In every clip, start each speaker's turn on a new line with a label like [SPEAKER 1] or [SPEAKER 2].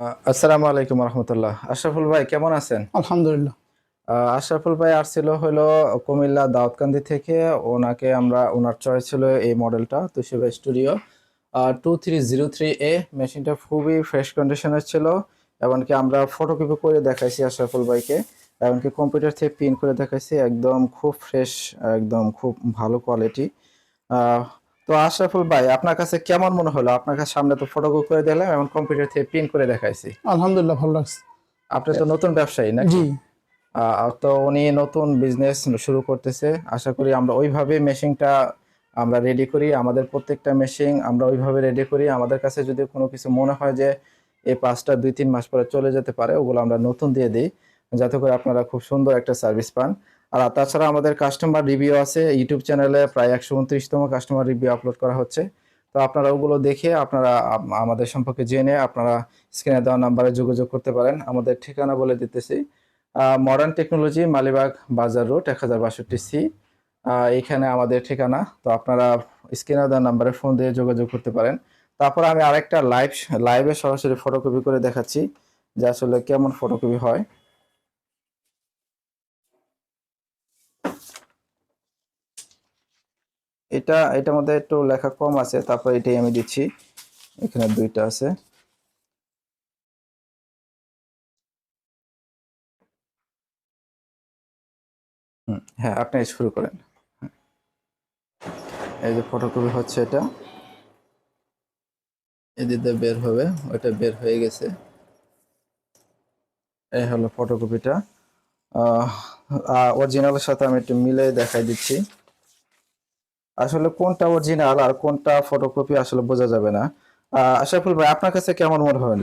[SPEAKER 1] আসসালামু আলাইকুম রহমতুল্লাহ। আশরাফুল ভাই কেমন আছেন?
[SPEAKER 2] আলহামদুলিল্লাহ।
[SPEAKER 1] আশরাফুল ভাই আসছিল হলো কুমিল্লা দাউদকান্দি থেকে। ওনাকে আমরা ওনার চয়েস ছিল এই মডেলটা Toshiba studio two three zero three A মেশিনটা খুবই ফ্রেশ কন্ডিশনের ছিল এমনকি আমরা ফটোকপি করে দেখাইছি আশরাফুল ভাইকে এমনকি কম্পিউটার থেকে প্রিন্ট করে দেখাইছি একদম খুব ফ্রেশ একদম খুব ভালো কোয়ালিটি তো আশরাফুল ভাই আপনার কাছে কেমন মনে হলো? আপনার কাছে সামনে তো ফটোকপি করে দিলাম এবং কম্পিউটার থেকে পিন করে দেখাইছি।
[SPEAKER 2] আলহামদুলিল্লাহ ভালো লাগছে।
[SPEAKER 1] আপনি তো নতুন ব্যবসায়ী নাকি?
[SPEAKER 2] জি।
[SPEAKER 1] তো উনি নতুন বিজনেস শুরু করতেছে। আশা করি আমরা ওইভাবে মেশিনটা আমরা রেডি করি। আমাদের প্রত্যেকটা মেশিন আমরা ওইভাবে রেডি করি। আমাদের কাছে যদি কোনো কিছু মনে হয় যে এই পাঁচটা দুই তিন মাস পরে চলে যেতে পারে ওগুলো আমরা নতুন দিয়ে দিই। যাতে করে আপনারা খুব সুন্দর একটা সার্ভিস পান। আর তাছাড়া আমাদের কাস্টমার রিভিউ আছে ইউটিউব চ্যানেলে প্রায় একশো উনত্রিশতম কাস্টমার রিভিউ আপলোড করা হচ্ছে। তো আপনারা ওগুলো দেখে আপনারা আমাদের সম্পর্কে জেনে আপনারা স্ক্রিনে দেওয়া নাম্বারে যোগাযোগ করতে পারেন। আমাদের ঠিকানা বলে দিতেছি। মডার্ন টেকনোলজি মালিবাগ বাজার রোড এক হাজার বাষট্টি সি। এখানে আমাদের ঠিকানা। তো আপনারা স্ক্রিনে দেওয়া নাম্বারে ফোন দিয়ে যোগাযোগ করতে পারেন। তারপর আমি আরেকটা লাইভ লাইভে সরাসরি ফটোকপি করে দেখাচ্ছি যে আসলে কেমন ফটোকপি হয়। এটা এটার মধ্যে একটু লেখা কম আছে, তারপর এটাই আমি দিচ্ছি। এখানে দুইটা আছে। হ্যাঁ আপনি শুরু করেন। এই যে ফটোকপি হচ্ছে এটা। এদিকে বের হবে, ওইটা বের হয়ে গেছে। এই হলো ফটোকপিটা অরিজিনালের সাথে আমি একটু মিলে দেখাই দিচ্ছি। আসলে কোনটা অরিজিনাল আর কোনটা ফটোকপি আসলে বোঝা যাবে না। আশরাফুল ভাই আপনার কাছে কেমন মনে হয়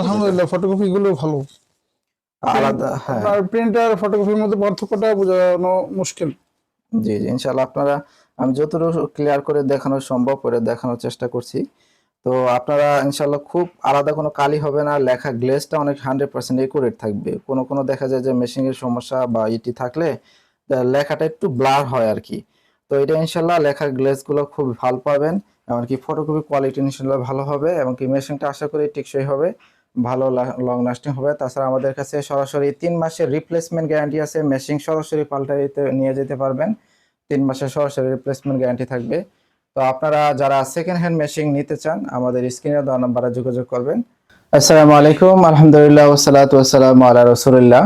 [SPEAKER 2] আলহামদুলিল্লাহ ফটোকপি গুলো ভালো।
[SPEAKER 1] আলাদা হ্যাঁ।
[SPEAKER 2] প্রিন্টার ফটোকপির মধ্যে পার্থক্যটা বোঝানো মুশকিল।
[SPEAKER 1] জি জি ইনশাল্লাহ আপনারা আমি যতটুকু ক্লিয়ার করে দেখানো সম্ভব করে দেখানোর চেষ্টা করছি। তো আপনারা ইনশাল্লাহ খুব আলাদা কোনো কালি হবে না লেখা গ্লেজটা অনেক হান্ড্রেড পার্সেন্ট একুরেট থাকবে। কোনো কোনো দেখা যায় যে মেশিনের সমস্যা বা ইটি থাকলে লেখাটা একটু ব্লার হয় আর কি। তো এটা ইনশাল্লাহ লেখার গ্লেজগুলো খুব ভালো পাবেন, এমনকি ফটোকপি কোয়ালিটি ইনশাল্লাহ ভালো হবে, এমনকি মেশিনটা আশা করি টেকসই হবে, ভালো লং লাস্টিং হবে। তাছাড়া আমাদের কাছে সরাসরি তিন মাসের রিপ্লেসমেন্ট গ্যারান্টি আছে মেশিন সরাসরি পাল্টাইতে নিয়ে যেতে পারবেন, তিন মাসের সরাসরি রিপ্লেসমেন্ট গ্যারান্টি থাকবে। তো আপনারা যারা সেকেন্ড হ্যান্ড মেশিন নিতে চান, আমাদের স্ক্রিনে দেওয়া নাম্বারে যোগাযোগ করবেন। আসসালামু আলাইকুম, আলহামদুলিল্লাহ ওসালাতু ওয়াসালামু আলা রাসূলিল্লাহ।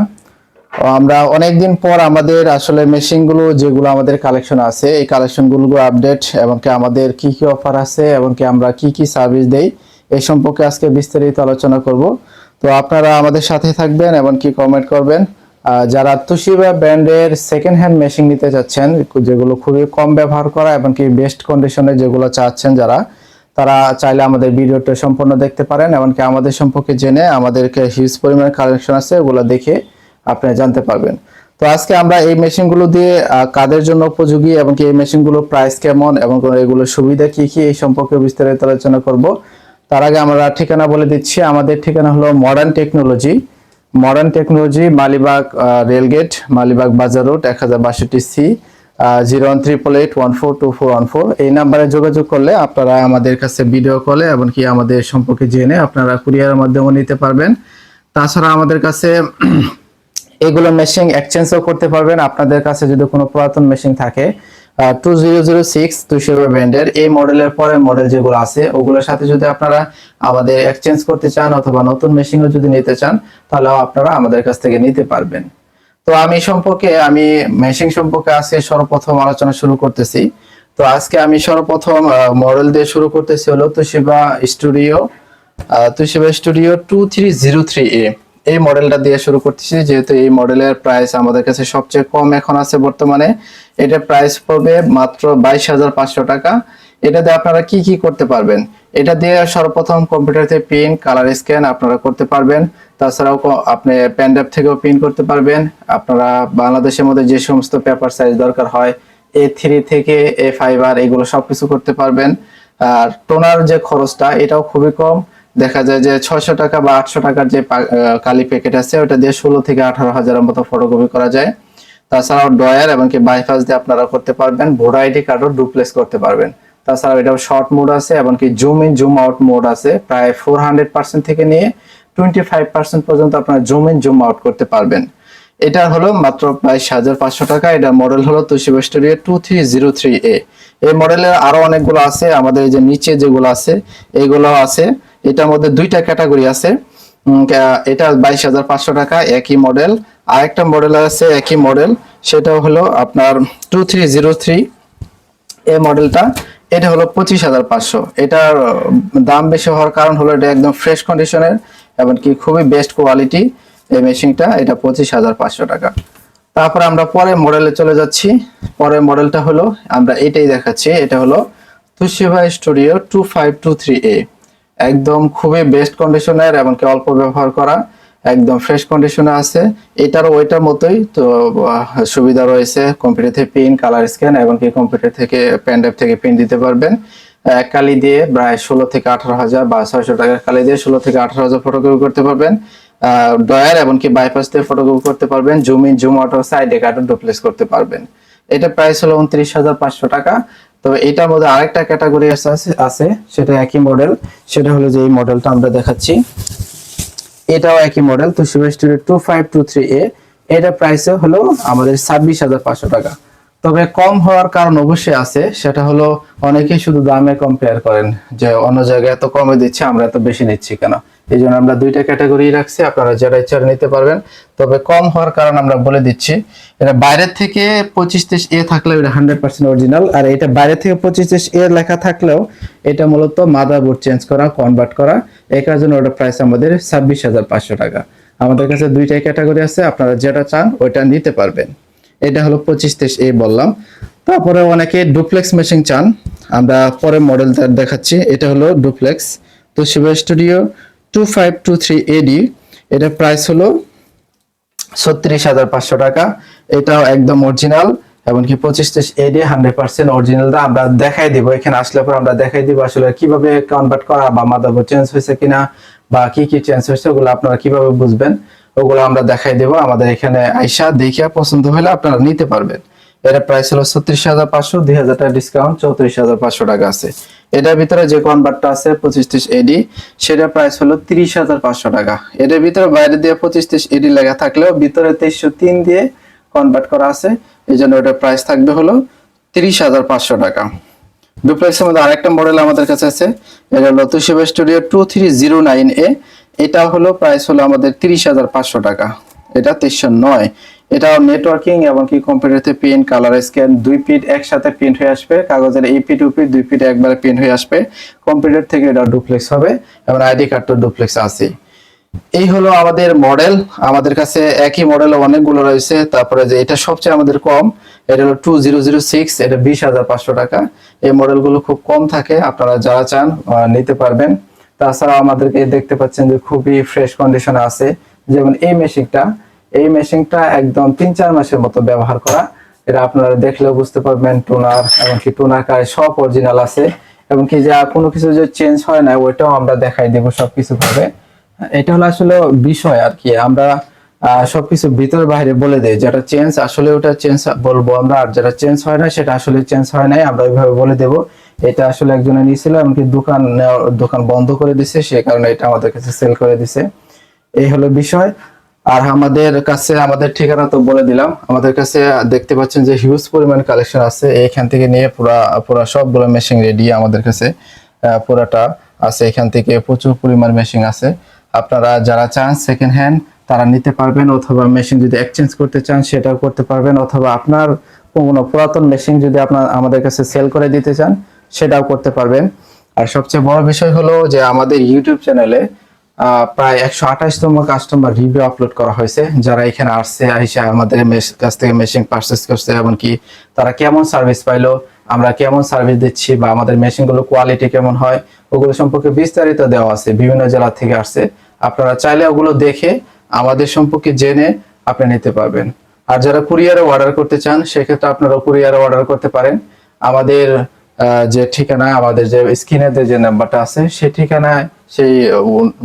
[SPEAKER 1] আমরা অনেকদিন পর আমাদের আসলে মেশিনগুলো যেগুলো আমাদের কালেকশন আছে, এই কালেকশনগুলো আপডেট এবং কি আমাদের কি কি অফার আছে এবং কি আমরা কি কি সার্ভিস দেই এই সম্পর্কে আজকে বিস্তারিত আলোচনা করব। তো আপনারা আমাদের সাথে থাকবেন এবং কি কমেন্ট করবেন। যারা তুশিবা ব্র্যান্ডের সেকেন্ড হ্যান্ড মেশিন নিতে চাচ্ছেন, যেগুলো খুবই কম ব্যবহার করা এবং কি বেস্ট কন্ডিশনে যেগুলো চাচ্ছেন যারা, তারা চাইলে আমাদের ভিডিওটা সম্পূর্ণ দেখতে পারেন এমনকি আমাদের সম্পর্কে জেনে আমাদেরকে হিউজ পরিমাণে কালেকশন আছে, ওগুলো দেখে আপনি জানতে পারবেন। তো আজকে আমরা এই মেশিনগুলো দিয়ে কাদের জন্য উপযোগী এবং কি এই মেশিনগুলো প্রাইস কেমন এবং এগুলোর সুবিধা কি কি এই সম্পর্কে বিস্তারিত আলোচনা করব। তার আগে আমরা ঠিকানা বলে দিচ্ছি। আমাদের ঠিকানা হলো modern technology modern technology Malibagh rail gate Malibagh Bazar road এক হাজার বাষট্টি C zero one triple eight one four two four one four এই নাম্বারে যোগাযোগ করলে আপনারা আমাদের কাছে ভিডিও কলে এমনকি আমাদের সম্পর্কে জেনে আপনারা কুরিয়ারের মাধ্যমে নিতে পারবেন। তাছাড়া আমাদের কাছে এগুলো মেশিন এক্সচেঞ্জও করতে পারবেন। আপনাদের কাছে যদি কোনো পুরাতন মেশিন থাকে টু জিরো জিরো সিক্স দুশো ব্র্যান্ডের, এই মডেলের পরের মডেল যেগুলো আছে, ওগুলোর সাথে যদি আপনারা আমাদের এক্সচেঞ্জ করতে চান অথবা নতুন মেশিনও যদি নিতে চান, তাহলেও আপনারা আমাদের কাছ থেকে নিতে পারবেন। তো আমি সম্পর্কে, আমি মেশিন সম্পর্কে আজকে সর্বপ্রথম আলোচনা শুরু করতেছি। তো আজকে আমি সর্বপ্রথম মডেল দিয়ে শুরু করতেছি হলো Toshiba studio Toshiba studio two three zero three A এই মডেলটা দিয়ে শুরু করতেছি। যেহেতু এই মডেলের প্রাইস আমাদের কাছে সবচেয়ে কম এখন আছে বর্তমানে, এটা প্রাইস পড়বে মাত্র বাইশ হাজার পাঁচশো টাকা। এটা দিয়ে আপনারা কি কি করতে পারবেন? এটা দিয়ে সর্বপ্রথম কম্পিউটারতে পিন কালার স্ক্যান আপনারা করতে পারবেন। তাছাড়াও আপনি প্যান্ড্রাইভ থেকেও পিন করতে পারবেন। আপনারা বাংলাদেশের মধ্যে যে সমস্ত পেপার সাইজ দরকার হয় এ থ্রি থেকে এ ফাইভ আর এগুলো সবকিছু করতে পারবেন। আর টোনার যে খরচটা, এটাও খুবই কম। দেখা যায় যে ছয়শো টাকা বা আটশো টাকার যে কালি প্যাকেট আছে, ওটা দিয়ে ষোলো থেকে আঠারো হাজারের মতো ফটোকপি করা যায়। তাছাড়াও ডয়ার এবং কি বাইপাস দিয়ে আপনারা করতে পারবেন ভোটার আইডি কার্ডও ডুপ্লেস করতে পারবেন। তাছাড়াও এটা শর্ট মোড আছে, এবং কি zoom in zoom out mode আছে, প্রায় ফোর হান্ড্রেড পার্সেন্ট থেকে নিয়ে টোয়েন্টি ফাইভ পার্সেন্ট পর্যন্ত আপনারা জুম ইন জুম আউট করতে পারবেন। এটা হলো মাত্র বাইশ হাজার পাঁচশো টাকা, এটা মডেল হলো Toshiba studio two three zero three A এই মডেলের আরও অনেকগুলো আছে, আমাদের যে নিচে যেগুলো আছে এইগুলো আছে। এটার মধ্যে দুইটা ক্যাটাগরি আছে। এটা বাইশ হাজার পাঁচশো টাকা, একই মডেল আরেকটা মডেল আছে, একই মডেল সেটা হলো আপনার টু থ্রি জিরো থ্রি এই মডেলটা এটা হলো পঁচিশ হাজার পাঁচশো। এটার দাম বেশি হওয়ার কারণ হলো এটা একদম ফ্রেশ কন্ডিশনের এমনকি খুবই বেস্ট কোয়ালিটি এই মেশিনটা এটা পঁচিশ হাজার পাঁচশো টাকা। তারপরে আমরা পরের মডেলে চলে যাচ্ছি। পরের মডেলটা হলো, আমরা এটাই দেখাচ্ছি, এটা হলো Toshiba studio two five two three A একদম খুবই বেস্ট কন্ডিশনের এমনকি অল্প ব্যবহার করা, একদম ফ্রেশ কন্ডিশনে আছে। এটারও ওইটার মতোই, তো সুবিধা রয়েছে। কম্পিউটার থেকে পিন কালার স্ক্যান এবং কি কম্পিউটার থেকে ড্রাইভ থেকে পিন দিতে পারবেন। কালি দিয়ে প্রায় ষোলো থেকে আঠারো হাজার বা ছয়শো টাকার কালি দিয়ে ষোলো থেকে আঠারো হাজার ফটোকপি করতে পারবেন। ডয়ার এমনকি বাইপাস দিয়ে ফটোকপি করতে পারবেন। জুম ইন জুম আউট সাইডে কার্টুন ডুপ্লেস করতে পারবেন। এটা প্রাইস হলো উনত্রিশ হাজার পাঁচশো টাকা। তবে এটার মধ্যে আরেকটা ক্যাটাগরি আছে সেটা একই মডেল সেটা হলো যে এই মডেলটা আমরা দেখাচ্ছি। এটাও একই model Toshiba studio two five two three A এটা প্রাইসে হলো আমাদের ছাব্বিশ হাজার পাঁচশো টাকা। তবে কম হওয়ার কারণ অবশ্যই আছে, সেটা হলো অনেকেই শুধু দামে কম্পেয়ার করেন, যে অন্য জায়গায় এত কমে দিচ্ছে, আমরা এত বেশি নিচ্ছি কেন? এই জন্য আমরা দুইটা ক্যাটাগরি রাখছি, আপনারা যারা ইচ্ছা নিতে পারবেন। তবে কম হওয়ার কারণ আমরা বলে দিচ্ছি, এটা বাইরের থেকে পঁচিশ তেইশ এ থাকলেও এটা হান্ড্রেড পার্সেন্ট অরিজিনাল, আর এটা বাইরে থেকে পঁচিশ তেইশ এ লেখা থাকলেও এটা মূলত মাদারবোর্ড চেঞ্জ করা কনভার্ট করা। এটার জন্য ওটা প্রাইস আমাদের ছাব্বিশ হাজার পাঁচশো টাকা। আমাদের কাছে দুইটাই ক্যাটাগরি আছে, আপনারা যেটা চান ওইটা নিতে পারবেন। এটা হলো পঁচিশ তেইশ এ বললাম। তারপরে অনেকে ডুপ্লেক্স মেশিন চান, আমরা পরে মডেল দেখাচ্ছি, এটা হলো duplex Toshiba studio two five two three AD এটার প্রাইস হলো ছত্রিশ হাজার পাঁচশো টাকা। এটাও একদম অরিজিনাল এমনকি পঁচিশ তেইশ এডি হান্ড্রেড পার্সেন্ট অরিজিনালটা আমরা দেখাই দিব। এখানে আসলে পর আমরা দেখাই দিব আসলে কীভাবে কনভার্ট করা বা মাদারবোর্ড চেঞ্জ হয়েছে কিনা বা কি কি চেঞ্জ হয়েছে, ওগুলো আপনারা কীভাবে বুঝবেন, ওগুলো আমরা দেখাই দেব। আমাদের এখানে আইসা দেখিয়া পছন্দ হলে আপনারা নিতে পারবেন। এর প্রাইস হলো ছত্রিশ হাজার পাঁচশো, দুই হাজার টাকা ডিসকাউন্ট চৌত্রিশ হাজার পাঁচশো টাকা আছে। এটার ভিতরে যে কনভার্টটা আছে, পঁচিশ ত্রিশ এডি সেটার প্রাইস হলো তিরিশ হাজার পাঁচশো টাকা। এটার ভিতরে বাইরে দিয়ে পঁচিশ ত্রিশ এডি লেখা থাকলেও ভিতরে তেইশশো তিন দিয়ে কনভার্ট করা আছে। এই জন্য ওটার প্রাইস থাকবে হলো তিরিশ হাজার পাঁচশো টাকা। ডুপ্লেক্সের মধ্যে আরেকটা মডেল আমাদের কাছে আছে। এটা হলো Toshiba studio two three zero nine A এটা হলো প্রাইস হলো আমাদের তিরিশ হাজার পাঁচশো টাকা। এটা তেইশশো নয়। এটা নেটওয়ার্কিং এবং কি কম্পিউটারতে প্রিন্ট কালার স্ক্যান দুই পিট একসাথে প্রিন্ট হয়ে আসবে। কাগজের এই পিট পিট দুই পিট একবারে প্রিন্ট হয়ে আসবে। কম্পিউটার থেকে এটা ডুপ্লেক্স হবে এবং আইডি কার্ড তো ডুপ্লেক্স আছে এই হলো আমাদের মডেল আমাদের কাছে একই মডেল অনেকগুলো রয়েছে। তারপরে যে এটা সবচেয়ে আমাদের কম, এটা হলো টু জিরো জিরো সিক্স এটা বিশ হাজার পাঁচশো টাকা। এই মডেলগুলো খুব কম থাকে, আপনারা যারা চান নিতে পারবেন। তাছাড়া আমাদেরকে দেখতে পাচ্ছেন যে খুবই ফ্রেশ কন্ডিশনে আছে। যেমন এই মেশিনটা এই মেশিনটা একদম তিন, চার মাসের মতো ব্যবহার করা। এটা আপনারা দেখলেও বুঝতে পারবেন, টোনার এমনকি টোনার কারে সব অরিজিনাল আছে। এবং কি যা কোনো কিছু যে চেঞ্জ হয় না, ওইটাও আমরা দেখাই দেবো সবকিছু ভাবে। এটা হলো আসলে বিষয় আর কি। আমরা সবকিছু ভিতরে বাইরে বলে দেই, যেটা চেঞ্জ আসলে ওটা চেঞ্জ বলব আমরা, আর যেটা চেঞ্জ হয় না, সেটা আসলে চেঞ্জ হয় নাই, আমরা ওইভাবে বলে দেব। এটা আসলে একজনে নিয়েছিল, এমনকি দোকান দোকান বন্ধ করে দিছে, সে কারণে এটা আমাদের কাছে সেল করে দিছে। এই হলো বিষয়। আর আমাদের কাছে, আমাদের ঠিকানা তো বলে দিলাম। আমাদের কাছে দেখতে পাচ্ছেন যে হিউজ পরিমাণ কালেকশন আছে। এখান থেকে নিয়ে পুরা পুরা সবগুলো মেশিন রেডি আমাদের কাছে পুরাটা আছে। এখান থেকে প্রচুর পরিমাণ মেশিন আছে। আপনারা যারা চান সেকেন্ড হ্যান্ড তারা নিতে পারবেন। অথবা মেশিন যদি এক্সচেঞ্জ করতে চান, সেটাও করতে পারবেন। অথবা আপনার কোনো পুরাতন মেশিন যদি আপনার, আমাদের কাছে সেল করে দিতে চান, সেটাও করতে পারবেন। আর সবচেয়ে বড় বিষয় হলো যে আমাদের ইউটিউব চ্যানেলে প্রায় একশো আঠাশতম কাস্টমার রিভিউ আপলোড করা হয়েছে। যারা এখানে আসছে আইসা আমাদের কাছ থেকে মেশিন পারচেস করছে, এমনকি তারা কেমন সার্ভিস পাইলো, আমরা কেমন সার্ভিস দিচ্ছি, বা আমাদের মেশিনগুলো কোয়ালিটি কেমন হয়, ওগুলো সম্পর্কে বিস্তারিত দেওয়া আছে, বিভিন্ন জেলা থেকে আসছে। আপনারা চাইলে ওগুলো দেখে আমাদের সম্পর্কে জেনে আপনি নিতে পারবেন। আর যারা কুরিয়ারে অর্ডার করতে চান, সেক্ষেত্রে আপনারা কুরিয়ারে অর্ডার করতে পারেন। আমাদের যে ঠিকানা আমাদের যে স্ক্রিনে যে নাম্বারটা আছে সেই ঠিকানায় সেই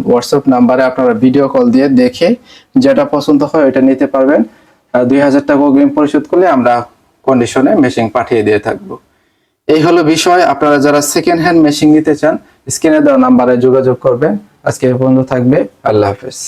[SPEAKER 1] হোয়াটসঅ্যাপ নাম্বারে আপনারা ভিডিও কল দিয়ে দেখে যেটা পছন্দ হয় ওইটা নিতে পারবেন। দুই হাজার টাকা অগ্রিম পরিশোধ করলে আমরা কন্ডিশনে মেশিন পাঠিয়ে দিয়ে থাকব। এই হলো বিষয়। আপনারা যারা সেকেন্ড হ্যান্ড মেশিন নিতে চান স্ক্রিনে দেওয়া নাম্বারে যোগাযোগ করবেন। আজকে পর্যন্ত থাকবে। আল্লাহ হাফেজ।